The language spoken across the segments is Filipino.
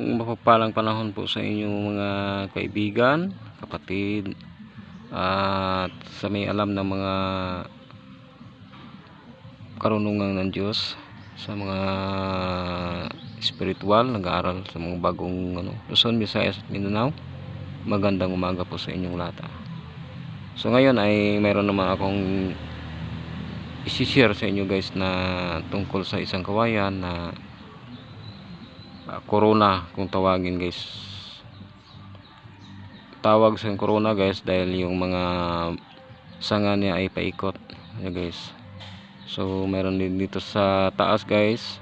mapagpalang panahon po sa inyong mga kaibigan, kapatid, at sa may alam ng mga karunungan ng Diyos sa mga spiritual, nag-aaral sa mga bagong ano, Luzon, Visayas at Mindanao. Magandang umaga po sa inyong lahat. ah. So ngayon ay mayroon naman akong isi-share sa inyo guys na tungkol sa isang kawayan na ah, corona kung tawagin guys. Tawag sa corona guys dahil yung mga sanga niya ay paikot Ayan, guys. So meron din dito sa taas guys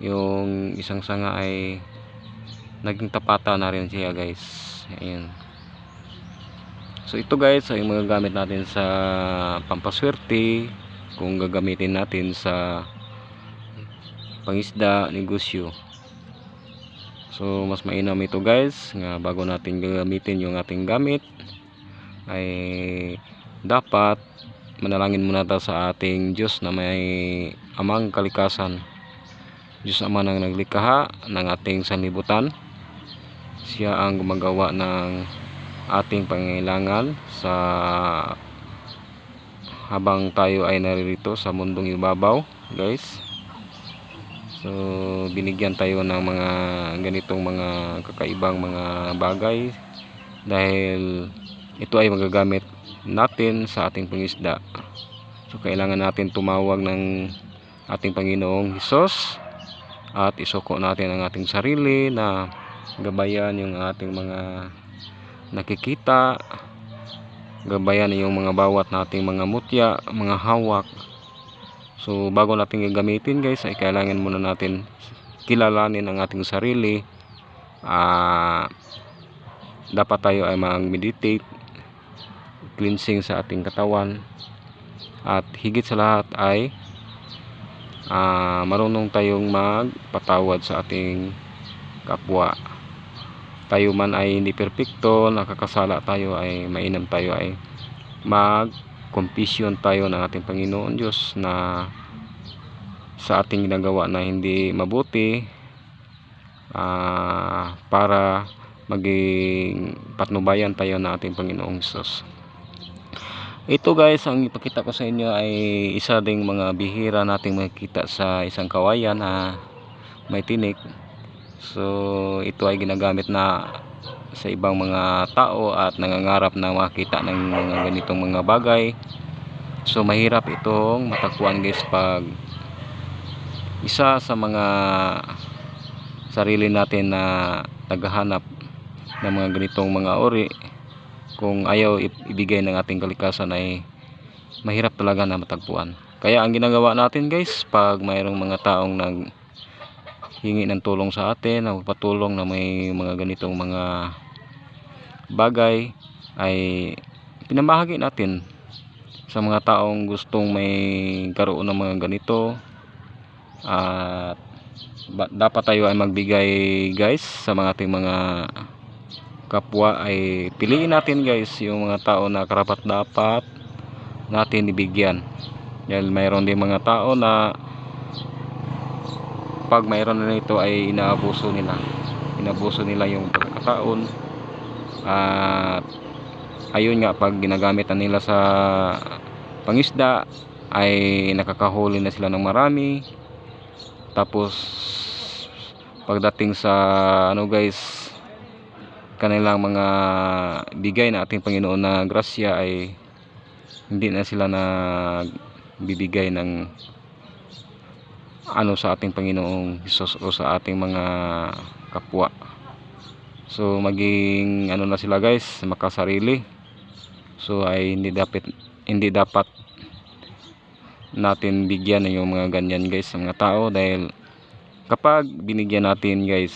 yung isang sanga ay naging tapata na rin siya guys. Ayun. So ito guys ay mga gamit natin sa pampaswerte kung gagamitin natin sa pangisda negosyo so mas mainam ito guys nga bago natin gagamitin yung ating gamit ay dapat manalangin muna tayo sa ating Diyos na may amang kalikasan. Diyos ama nang naglikha ng ating sanlibutan. Siya ang gumagawa ng ating pangailangan sa habang tayo ay naririto sa mundong ibabaw guys so binigyan tayo ng mga ganitong mga kakaibang mga bagay dahil ito ay magagamit natin sa ating pangisda. So kailangan natin tumawag ng ating Panginoong Hesus at isuko natin ang ating sarili na gabayan yung ating mga nakikita gabayan yung mga bawat nating mga mutya mga hawak so bago natin gagamitin guys ay kailangan muna natin kilalanin ang ating sarili. Ah dapat tayo ay mag-meditate cleansing sa ating katawan. At higit sa lahat ay ah, marunong tayong magpatawad sa ating kapwa. Tayo man ay hindi perpekto nakakasala tayo ay mainam tayo ay mag confession tayo ng ating Panginoon Diyos na sa ating ginagawa na hindi mabuti ah, para maging patnubayan tayo ng ating Panginoong Diyos ito guys ang ipakita ko sa inyo ay isa ding mga bihira nating makikita sa isang kawayan na may tinik. So ito ay ginagamit na sa ibang mga tao at nangangarap na makita ng mga ganitong mga bagay. So mahirap itong matakbuhan guys pag isa sa mga sarili natin na naghahanap ng mga ganitong mga ori kung ayaw ibigay ng ating kalikasan ay mahirap talaga na matagpuan. Kaya ang ginagawa natin guys pag mayroong mga taong nag hingi ng tulong sa atin nagpatulong na may mga ganitong mga bagay ay pinamahagi natin sa mga taong gustong may karoon ng mga ganito. At dapat tayo ay magbigay guys sa mga ating mga kapwa. Ay piliin natin guys yung mga tao na karapat dapat natin ibigyan. Dahil mayroon din mga tao na pag mayroon na nito ay inaabuso nila. Inabuso nila yung pagkakataon at ayun nga pag ginagamit na nila sa pangisda ay nakakahuli na sila ng marami. Tapos pagdating sa ano guys kanilang mga bigay na ating Panginoon na grasya ay hindi na sila na bibigay ng ano sa ating Panginoong Hesus o sa ating mga kapwa so maging ano na sila guys makasarili. So ay hindi dapat hindi dapat natin bigyan yung mga ganyan guys sa mga tao. Dahil kapag binigyan natin guys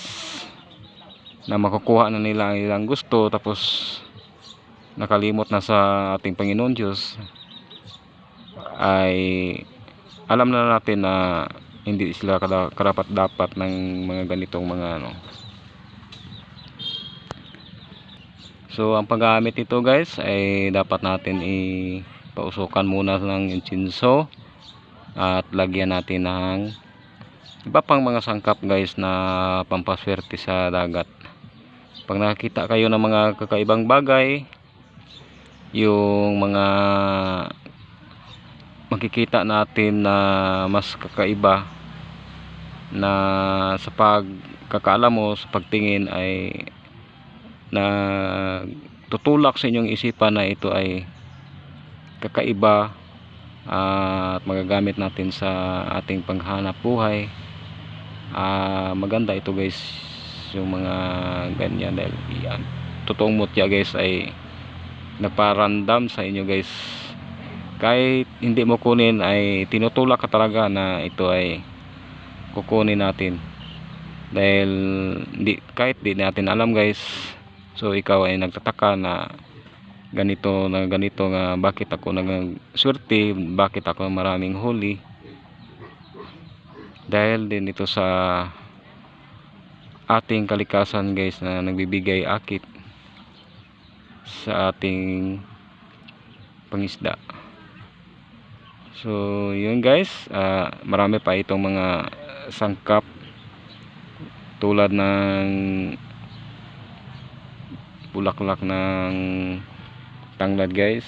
na makukuha na nila ang ilang gusto tapos nakalimot na sa ating Panginoon Diyos ay alam na natin na hindi sila karapat dapat ng mga ganitong mga ano so ang paggamit nito guys ay dapat natin ipausukan muna ng insinso at lagyan natin ng iba pang mga sangkap guys na pampaswerte sa dagat. Pag nakakita kayo ng mga kakaibang bagay yung mga makikita natin na mas kakaiba na sa pagkakaalam mo sa pagtingin ay na tutulak sa inyong isipan na ito ay kakaiba ah, at magagamit natin sa ating panghanap buhay. Ah, maganda ito guys yung mga ganyan. Dahil yan, totoong mutya guys ay nagparandam sa inyo guys. Kahit hindi mo kunin ay tinutulak ka talaga na ito ay kukunin natin. Dahil di, kahit di natin alam guys so ikaw ay nagtataka na ganito na ganito nga bakit ako nagswerte? Bakit ako maraming huli? Dahil din ito sa ating kalikasan guys na nagbibigay akit sa ating pangisda. So yun guys ah, marami pa itong mga sangkap tulad ng bulaklak ng tanglad guys.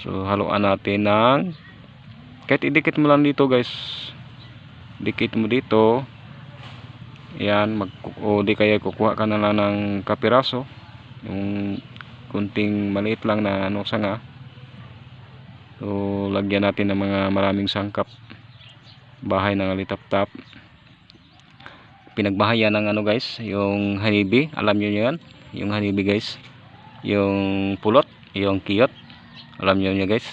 So haluan natin ng kahit idikit mo lang dito guys. Dikit mo dito. Yan mag o di kaya kukuha ka na lang ng kapiraso. Yung kunting maliit lang na ano sanga. So lagyan natin ng mga maraming sangkap. Bahay ng alitap-tap pinagbahayan ng ano guys yung honeybee alam nyo yan yung honeybee guys. Yung pulot yung kiyot. Alam nyo nyo guys?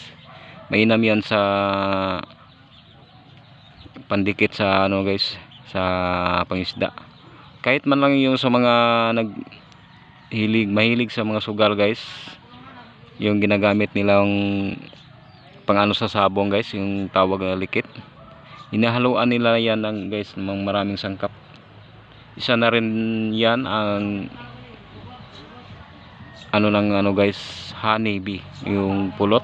Mainam yan sa pandikit sa ano guys sa pangisda. Kahit man lang yung sa mga nag hilig mahilig sa mga sugal guys yung ginagamit nilang pang ano sa sabong guys yung tawag na likit. Inahaluan nila yan ng guys ng maraming sangkap isa na rin yan ang ano ng ano guys honey bee yung pulot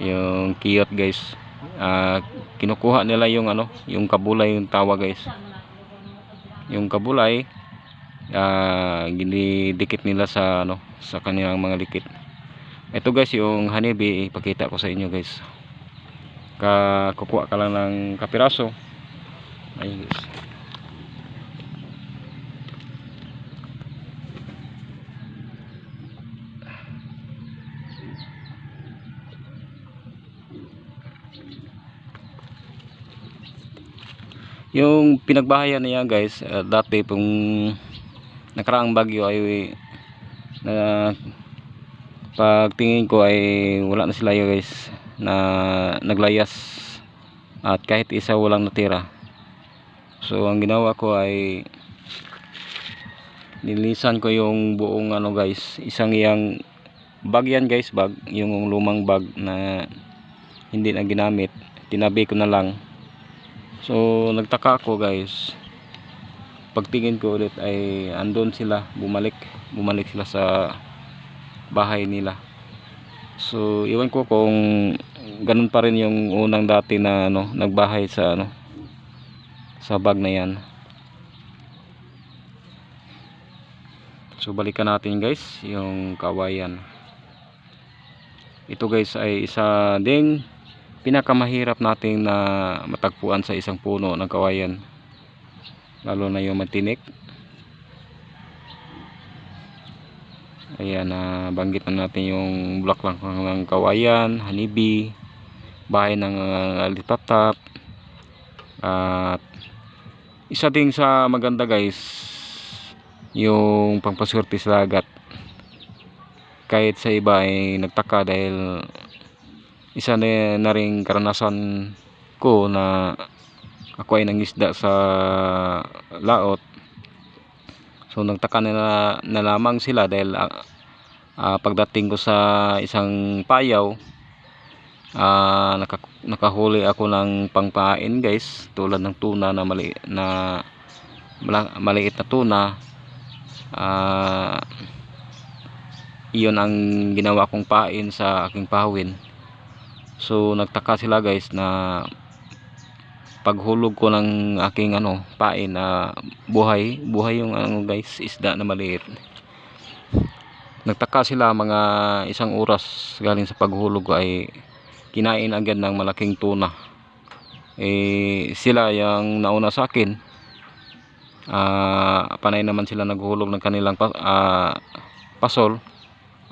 yung kiyot guys. Ah, kinukuha nila yung ano yung kabulay yung tawa guys. Yung kabulay ah ginidikit nila sa ano sa kanilang mga likit. Ito guys yung honeybee ipakita ko sa inyo guys. Ka kukuha ka lang ng kapiraso. Ayun guys yung pinagbahayan niya guys uh, dati pong nakaraang bagyo ay na pagtingin ko ay wala na sila guys na naglayas at kahit isa walang natira. So ang ginawa ko ay nilisan ko yung buong ano guys isang iyang bag yan guys bag yung lumang bag na hindi na ginamit. Tinabi ko na lang So nagtaka ako guys. Pagtingin ko ulit ay andon sila, bumalik, bumalik sila sa bahay nila. So iwan ko kung ganun pa rin yung unang dati na ano, nagbahay sa ano sa bag na 'yan. So balikan natin guys yung kawayan. Ito guys ay isa ding pinakamahirap natin na matagpuan sa isang puno ng kawayan lalo na yung matinik ayan na banggit na natin yung bulaklak ng kawayan honeybee bahay ng uh, litap-tap at isa ding sa maganda guys yung pangpaswerte sa dagat. Kahit sa iba ay nagtaka dahil isa na, na rin karanasan ko na ako ay nangisda sa laot. So nagtaka na, na lamang sila dahil uh, pagdating ko sa isang payaw uh, naka, nakahuli ako ng pangpain guys tulad ng tuna na mali na maliit na tuna. Uh, iyon ang ginawa kong pain sa aking pawin So nagtaka sila guys na paghulog ko ng aking ano pain na buhay. Buhay yung ano guys isda na maliit. Nagtaka sila mga isang oras galing sa paghulog ko ay kinain agad ng malaking tuna. Eh sila yung nauna sa akin. Ah panay naman sila naghulog ng kanilang ah, pasol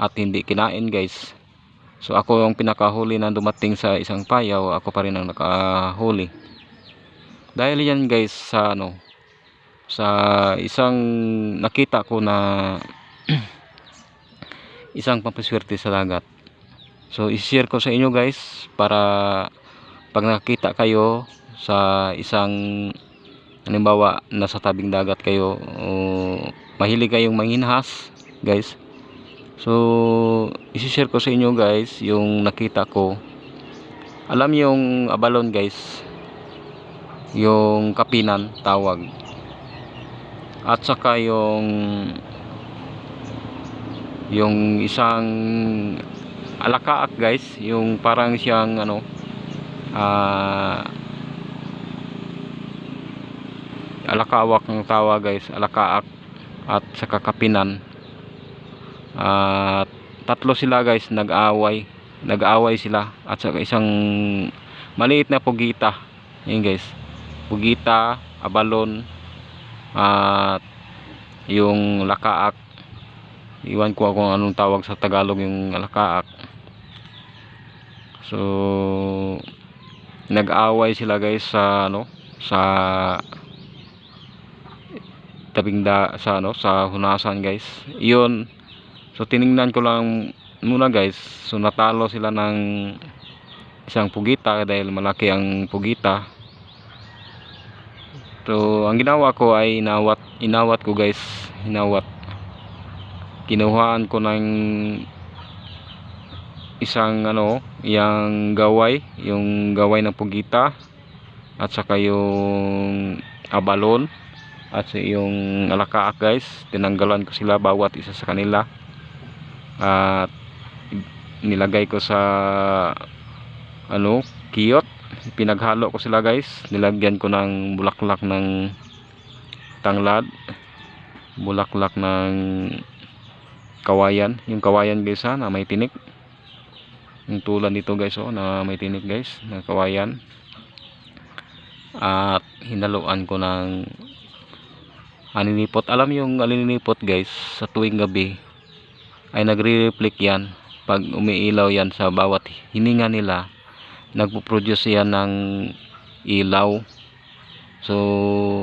at hindi kinain guys so ako yung pinakahuli na dumating sa isang payaw ako pa rin ang nakahuli. Dahil yan guys sa ano sa isang nakita ko na isang pampaswerte sa dagat. So i-share ko sa inyo guys para pag nakita kayo sa isang halimbawa nasa tabing dagat kayo o mahilig kayong manginhas guys so isi-share ko sa inyo guys yung nakita ko. Alam yung abalon guys. Yung kapinan tawag. At saka yung yung isang alakaak guys. Yung parang siyang ano ah alakawak ng tawa guys. Alakaak at saka kapinan at tatlo sila guys nag-away. Nag-away sila. At saka isang maliit na pugita. Yun guys. Pugita abalon at yung lakaak. Iwan ko kung anong tawag sa Tagalog yung lakaak. So nag-away sila guys sa ano sa tabing da sa ano sa hunasan guys. Iyon so tiningnan ko lang muna guys. So natalo sila ng isang pugita dahil malaki ang pugita. So ang ginawa ko ay inawat inawat ko guys. Inawat. Kinuhaan ko ng isang ano yung gaway. Yung gaway ng pugita. At saka yung abalon. At yung alakaak guys. Tinanggalan ko sila bawat isa sa kanila at nilagay ko sa ano kiyot. Pinaghalo ko sila guys. Nilagyan ko ng bulaklak ng tanglad. Bulaklak ng kawayan. Yung kawayan guys ha na may tinik. Yung tulad nito guys oh na may tinik guys na kawayan. At hinaluan ko ng aninipot. Alam yung aninipot guys sa tuwing gabi ay nagre-reflect yan. Pag umiilaw yan sa bawat hininga nila nagpo-produce yan ng ilaw. So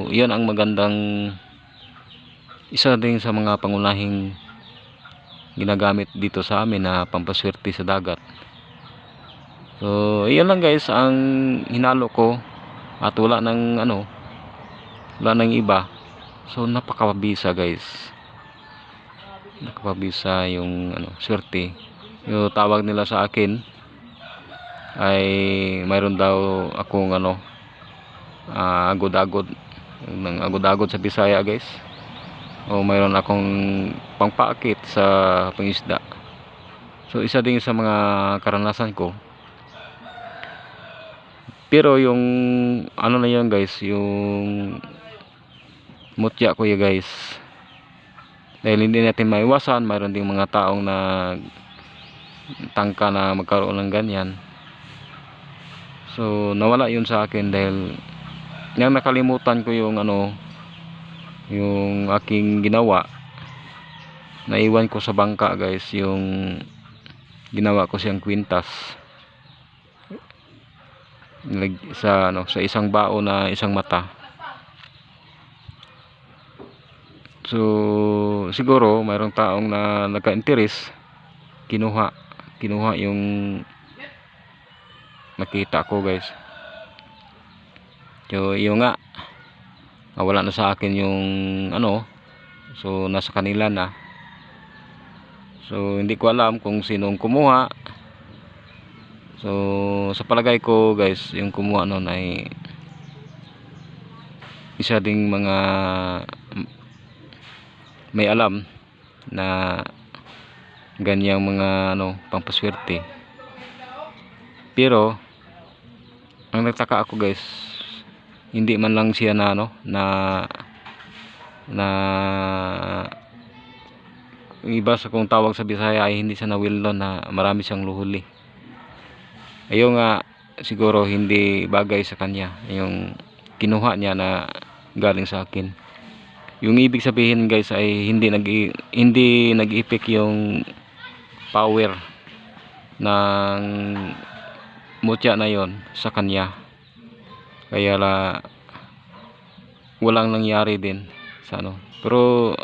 yan ang magandang isa din sa mga pangunahing ginagamit dito sa amin na pampaswerte sa dagat. So yan lang guys ang hinalo ko at wala nang ano wala nang iba. So napakabisa guys nakapabisa yung ano swerte. Yung tawag nila sa akin ay mayroon daw akong ano ah, agod-agod. Ng agod-agod sa Bisaya guys. O mayroon akong pangpaakit sa pangisda. So isa din sa mga karanasan ko. Pero yung ano na yan guys yung mutya ko ya guys dahil hindi natin maiwasan mayroon ding mga taong na tangka na magkaroon ng ganyan. So nawala yun sa akin dahil nang nakalimutan ko yung ano yung aking ginawa naiwan ko sa bangka guys yung ginawa ko siyang kwintas. Sa ano sa isang bao na isang mata so siguro mayroong taong na nagka-interest kinuha kinuha yung nakita ko guys. So yung nga nawala na sa akin yung ano so nasa kanila na. So hindi ko alam kung sinong kumuha. So sa palagay ko guys yung kumuha nun ay isa ding mga may alam na ganyang mga ano pampaswerte pero ang nagtaka ako guys hindi man lang siya na ano na na iba sa kung tawag sa Bisaya ay hindi siya nawilon na marami siyang luhuli. Ayun nga siguro hindi bagay sa kanya yung kinuha niya na galing sa akin yung ibig sabihin guys ay hindi nag hindi nag-effect yung power ng mutya na yon sa kanya. Kaya la walang nangyari din sa ano. Pero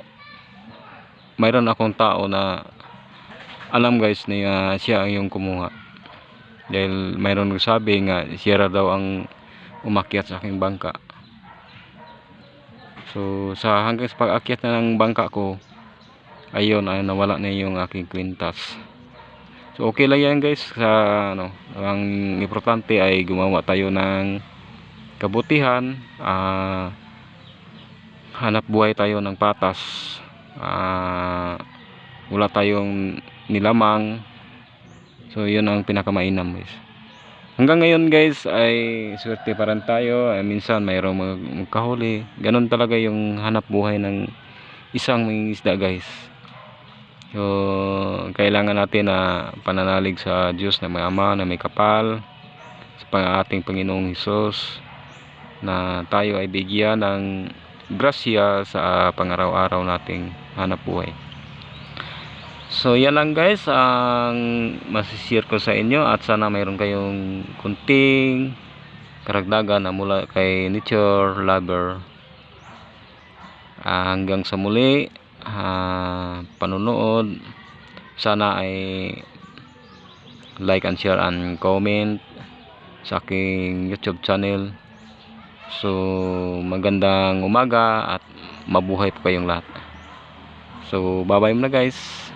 mayroon akong tao na alam guys na uh, siya ang yung kumuha. Dahil mayroon nagsabi nga siya daw ang umakyat sa aking bangka so sa hanggang sa pag-akyat na ng bangka ko ayun ay nawala na yung aking kwintas. So okay lang yan guys. Sa ano ang importante ay gumawa tayo ng kabutihan ah hanap buhay tayo ng patas ah wala tayong nilamang. So yun ang pinakamainam guys hanggang ngayon guys ay swerte pa rin tayo. Ay minsan mayroong mag magkahuli. Ganun talaga yung hanap buhay ng isang isda guys. So kailangan natin na pananalig sa Diyos na may ama na may kapal sa pang ating Panginoong Hesus na tayo ay bigyan ng grasya sa pangaraw-araw nating hanap buhay. So yan lang guys ang masishare ko sa inyo at sana mayroon kayong kunting karagdagan na mula kay nature lover. Ah, hanggang sa muli ah, panunood sana ay like and share and comment sa aking YouTube channel. So, magandang umaga at mabuhay po kayong lahat. So, bye-bye muna guys.